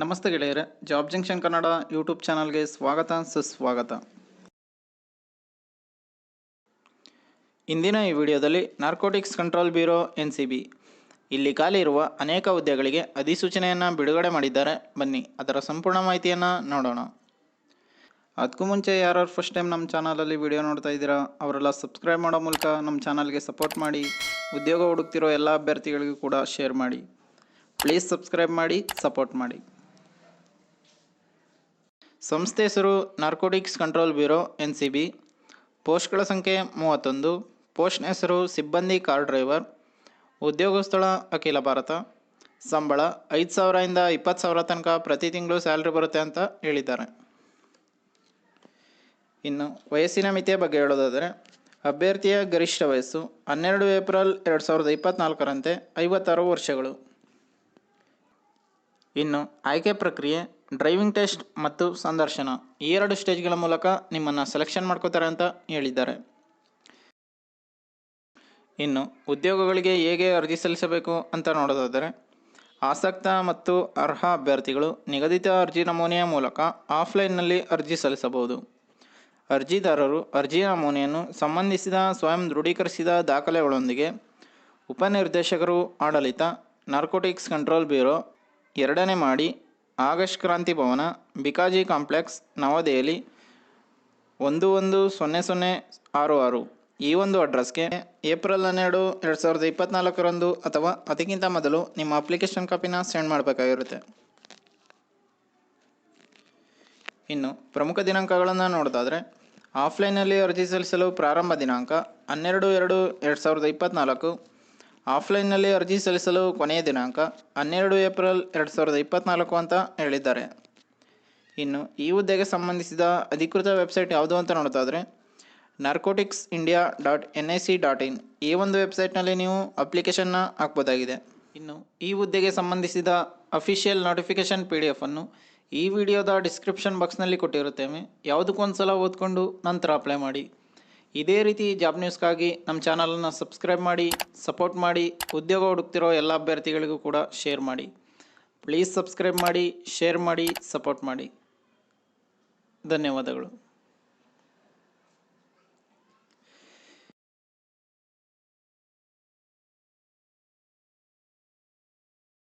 ನಮಸ್ತೆ ಗೆಳೆಯರೆ, job junction Kannada YouTube ಚಾನಲ್ಗೆ ಸ್ವಾಗತ, ಸುಸ್ವಾಗತ. ಇಂದಿನ ಈ ವಿಡಿಯೋದಲ್ಲಿ narcotics control bureau, N C B. ಇಲ್ಲಿ ಖಾಲಿ ಇರುವ ಅನೇಕ ಹುದ್ದೆಗಳಿಗೆ ಅಧಿಸೂಚನೆಯನ್ನು ಬಿಡುಗಡೆ ಮಾಡಿದ್ದಾರೆ. ಬನ್ನಿ, ಅದರ ಸಂಪೂರ್ಣ ಮಾಹಿತಿಯನ್ನು ನೋಡೋಣ. ಅದಕ್ಕೂ ಮುಂಚೆ ಯಾರು ಫಸ್ಟ್ ಟೈಮ್ ನಮ್ಮ ಚಾನಲಲ್ಲಿ ವಿಡಿಯೋ ನೋಡ್ತಾ ಇದ್ದೀರಾ, ಅವರೆಲ್ಲ ಸಬ್ಸ್ಕ್ರೈಬ್ ಮಾಡೋ ಮೂಲಕ ನಮ್ಮ ಚಾನಲ್ಗೆ ಸಪೋರ್ಟ್ ಮಾಡಿ, ಉದ್ಯೋಗ ಹುಡುಕ್ತಿರೋ ಎಲ್ಲ ಅಭ್ಯರ್ಥಿಗಳಿಗೂ ಕೂಡ ಶೇರ್ ಮಾಡಿ. ಪ್ಲೀಸ್ ಸಬ್ಸ್ಕ್ರೈಬ್ ಮಾಡಿ, ಸಪೋರ್ಟ್ ಮಾಡಿ. ಸಂಸ್ಥೆ ಹೆಸರು narcotics control bureau N C B ಪೋಸ್ಟ್ಗಳ ಸಂಖ್ಯೆ ಮೂವತ್ತೊಂದು. ಪೋಸ್ಟ್ನ ಹೆಸರು ಸಿಬ್ಬಂದಿ ಕಾರ್ ಡ್ರೈವರ್. ಉದ್ಯೋಗ ಸ್ಥಳ ಅಖಿಲ ಭಾರತ. ಸಂಬಳ ಐದು ಸಾವಿರದಿಂದ ಇಪ್ಪತ್ತು ಸಾವಿರ ತನಕ ಪ್ರತಿ ತಿಂಗಳು ಸ್ಯಾಲ್ರಿ ಬರುತ್ತೆ ಅಂತ ಹೇಳಿದ್ದಾರೆ. ಇನ್ನು ವಯಸ್ಸಿನ ಮಿತಿಯ ಬಗ್ಗೆ ಹೇಳೋದಾದರೆ, ಅಭ್ಯರ್ಥಿಯ ಗರಿಷ್ಠ ವಯಸ್ಸು ಹನ್ನೆರಡು ಏಪ್ರಿಲ್ ಎರಡು ಸಾವಿರದ ಇಪ್ಪತ್ತ್ನಾಲ್ಕರಂತೆ ಐವತ್ತಾರು ವರ್ಷಗಳು. ಇನ್ನು ಆಯ್ಕೆ ಪ್ರಕ್ರಿಯೆ ಡ್ರೈವಿಂಗ್ ಟೆಸ್ಟ್ ಮತ್ತು ಸಂದರ್ಶನ. ಈ ಎರಡು ಸ್ಟೇಜ್ಗಳ ಮೂಲಕ ನಿಮ್ಮನ್ನು ಸೆಲೆಕ್ಷನ್ ಮಾಡ್ಕೋತಾರೆ ಅಂತ ಹೇಳಿದ್ದಾರೆ. ಇನ್ನು ಉದ್ಯೋಗಗಳಿಗೆ ಹೇಗೆ ಅರ್ಜಿ ಸಲ್ಲಿಸಬೇಕು ಅಂತ ನೋಡೋದಾದರೆ, ಆಸಕ್ತ ಮತ್ತು ಅರ್ಹ ಅಭ್ಯರ್ಥಿಗಳು ನಿಗದಿತ ಅರ್ಜಿ ನಮೂನೆಯ ಮೂಲಕ ಆಫ್ಲೈನ್ನಲ್ಲಿ ಅರ್ಜಿ ಸಲ್ಲಿಸಬಹುದು. ಅರ್ಜಿದಾರರು ಅರ್ಜಿ ನಮೂನೆಯನ್ನು ಸಂಬಂಧಿಸಿದ ಸ್ವಯಂ ದೃಢೀಕರಿಸಿದ ದಾಖಲೆಗಳೊಂದಿಗೆ ಉಪನಿರ್ದೇಶಕರು, ಆಡಳಿತ ನಾರ್ಕೋಟಿಕ್ಸ್ ಕಂಟ್ರೋಲ್ ಬ್ಯೂರೋ ಎರಡನೇ ಮಾಡಿ ಆಗಸ್ಟ್ ಕ್ರಾಂತಿ ಭವನ, ಬಿಕಾಜಿ ಕಾಂಪ್ಲೆಕ್ಸ್, ನವದೆಹಲಿ ಒಂದು ಒಂದು ಸೊನ್ನೆ ಸೊನ್ನೆ ಆರು ಆರು. ಈ ಒಂದು ಅಡ್ರೆಸ್ಗೆ ಏಪ್ರಿಲ್ ಹನ್ನೆರಡು ಎರಡು ಸಾವಿರದ ಇಪ್ಪತ್ತ್ನಾಲ್ಕರಂದು ಅಥವಾ ಅದಕ್ಕಿಂತ ಮೊದಲು ನಿಮ್ಮ ಅಪ್ಲಿಕೇಶನ್ ಕಾಪಿನ ಸೆಂಡ್ ಮಾಡಬೇಕಾಗಿರುತ್ತೆ. ಇನ್ನು ಪ್ರಮುಖ ದಿನಾಂಕಗಳನ್ನು ನೋಡೋದಾದರೆ ಆಫ್ಲೈನಲ್ಲಿ ಅರ್ಜಿ ಸಲ್ಲಿಸಲು ಪ್ರಾರಂಭ ದಿನಾಂಕ ಹನ್ನೆರಡು ಎರಡು ಎರಡು ಸಾವಿರದ ಇಪ್ಪತ್ತ್ನಾಲ್ಕು ಆಫ್ಲೈನ್ನಲ್ಲಿ ಅರ್ಜಿ ಸಲ್ಲಿಸಲು ಕೊನೆಯ ದಿನಾಂಕ ಹನ್ನೆರಡು ಏಪ್ರಿಲ್ ಎರಡು ಸಾವಿರದ ಇಪ್ಪತ್ತ್ನಾಲ್ಕು ಅಂತ ಹೇಳಿದ್ದಾರೆ. ಇನ್ನು ಈ ಹುದ್ದೆಗೆ ಸಂಬಂಧಿಸಿದ ಅಧಿಕೃತ ವೆಬ್ಸೈಟ್ ಯಾವುದು ಅಂತ ನೋಡೋದಾದರೆ narcotics India dot N I C dot in ಈ ಒಂದು ವೆಬ್ಸೈಟ್ನಲ್ಲಿ ನೀವು ಅಪ್ಲಿಕೇಶನ್ನ ಹಾಕ್ಬೋದಾಗಿದೆ. ಇನ್ನು ಈ ಹುದ್ದೆಗೆ ಸಂಬಂಧಿಸಿದ ಅಫಿಷಿಯಲ್ ನೋಟಿಫಿಕೇಷನ್ ಪಿ ಡಿ ಎಫನ್ನು ಈ ವಿಡಿಯೋದ ಡಿಸ್ಕ್ರಿಪ್ಷನ್ ಬಾಕ್ಸ್ನಲ್ಲಿ ಕೊಟ್ಟಿರುತ್ತೇವೆ. ಯಾವುದಕ್ಕೊಂದು ಸಲ ಓದ್ಕೊಂಡು ನಂತರ ಅಪ್ಲೈ ಮಾಡಿ. ಇದೇ ರೀತಿ ಜಾಬ್ ನ್ಯೂಸ್ಗಾಗಿ ನಮ್ಮ ಚಾನಲನ್ನು ಸಬ್ಸ್ಕ್ರೈಬ್ ಮಾಡಿ ಸಪೋರ್ಟ್ ಮಾಡಿ, ಉದ್ಯೋಗ ಹುಡುಕ್ತಿರೋ ಎಲ್ಲ ಅಭ್ಯರ್ಥಿಗಳಿಗೂ ಕೂಡ ಶೇರ್ ಮಾಡಿ. ಪ್ಲೀಸ್ ಸಬ್ಸ್ಕ್ರೈಬ್ ಮಾಡಿ ಶೇರ್ ಮಾಡಿ ಸಪೋರ್ಟ್ ಮಾಡಿ. ಧನ್ಯವಾದಗಳು.